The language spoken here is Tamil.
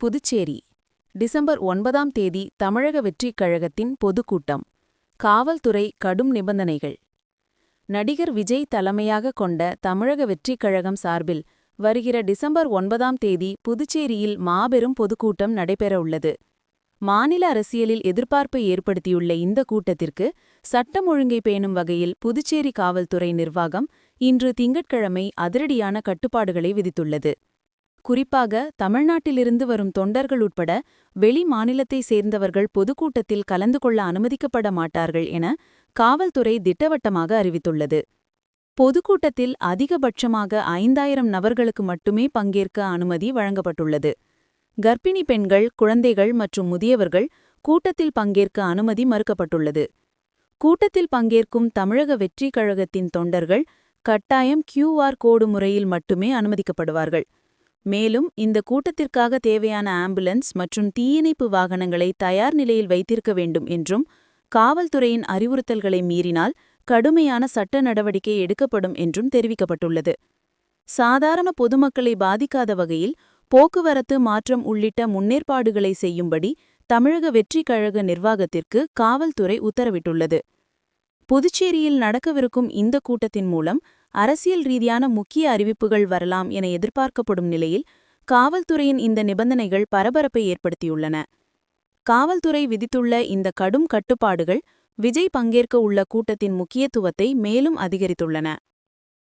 புதுச்சேரி டிசம்பர் ஒன்பதாம் தேதி தமிழக வெற்றிக் கழகத்தின் பொதுக்கூட்டம் காவல்துறை கடும் நிபந்தனைகள். நடிகர் விஜய் தலைமையாக கொண்ட தமிழக வெற்றிக் கழகம் சார்பில் வருகிற டிசம்பர் ஒன்பதாம் தேதி புதுச்சேரியில் மாபெரும் பொதுக்கூட்டம் நடைபெறவுள்ளது மாநில அரசியலில் எதிர்பார்ப்பை ஏற்படுத்தியுள்ள இந்த கூட்டத்திற்கு சட்டம் ஒழுங்கை பேணும் வகையில் புதுச்சேரி காவல்துறை நிர்வாகம் இன்று திங்கட்கிழமை அதிரடியான கட்டுப்பாடுகளை விதித்துள்ளது. குறிப்பாக தமிழ்நாட்டிலிருந்து வரும் தொண்டர்கள் உட்பட வெளி மாநிலத்தை சேர்ந்தவர்கள் பொதுக்கூட்டத்தில் கலந்து கொள்ள அனுமதிக்கப்பட மாட்டார்கள் என காவல்துறை திட்டவட்டமாக அறிவித்துள்ளது. பொதுக்கூட்டத்தில் அதிகபட்சமாக ஐந்தாயிரம் நபர்களுக்கு மட்டுமே பங்கேற்க அனுமதி வழங்கப்பட்டுள்ளது. கர்ப்பிணி பெண்கள் குழந்தைகள் மற்றும் முதியவர்கள் கூட்டத்தில் பங்கேற்க அனுமதி மறுக்கப்பட்டுள்ளது. கூட்டத்தில் பங்கேற்கும் தமிழக வெற்றி கழகத்தின் தொண்டர்கள் கட்டாயம் கியூஆர் கோடு முறையில் மட்டுமே அனுமதிக்கப்படுவார்கள். மேலும் இந்த கூட்டத்திற்காக தேவையான ஆம்புலன்ஸ் மற்றும் தீயணைப்பு வாகனங்களை தயார் நிலையில் வைத்திருக்க வேண்டும் என்றும் காவல்துறையின் அறிவுறுத்தல்களை மீறினால் கடுமையான சட்ட நடவடிக்கை எடுக்கப்படும் என்றும் தெரிவிக்கப்பட்டுள்ளது. சாதாரண பொதுமக்களை பாதிக்காத வகையில் போக்குவரத்து மாற்றம் உள்ளிட்ட முன்னேற்பாடுகளை செய்யும்படி தமிழக வெற்றி கழக நிர்வாகத்திற்கு காவல்துறை உத்தரவிட்டுள்ளது. புதுச்சேரியில் நடக்கவிருக்கும் இந்த கூட்டத்தின் மூலம் அரசியல் ரீதியான முக்கிய அறிவிப்புகள் வரலாம் என எதிர்பார்க்கப்படும் நிலையில் காவல்துறையின் இந்த நிபந்தனைகள் பரபரப்பை ஏற்படுத்தியுள்ளன. காவல்துறை விதித்துள்ள இந்த கடும் கட்டுப்பாடுகள் விஜய் பங்கேற்க உள்ள கூட்டத்தின் முக்கியத்துவத்தை மேலும் அதிகரித்துள்ளன.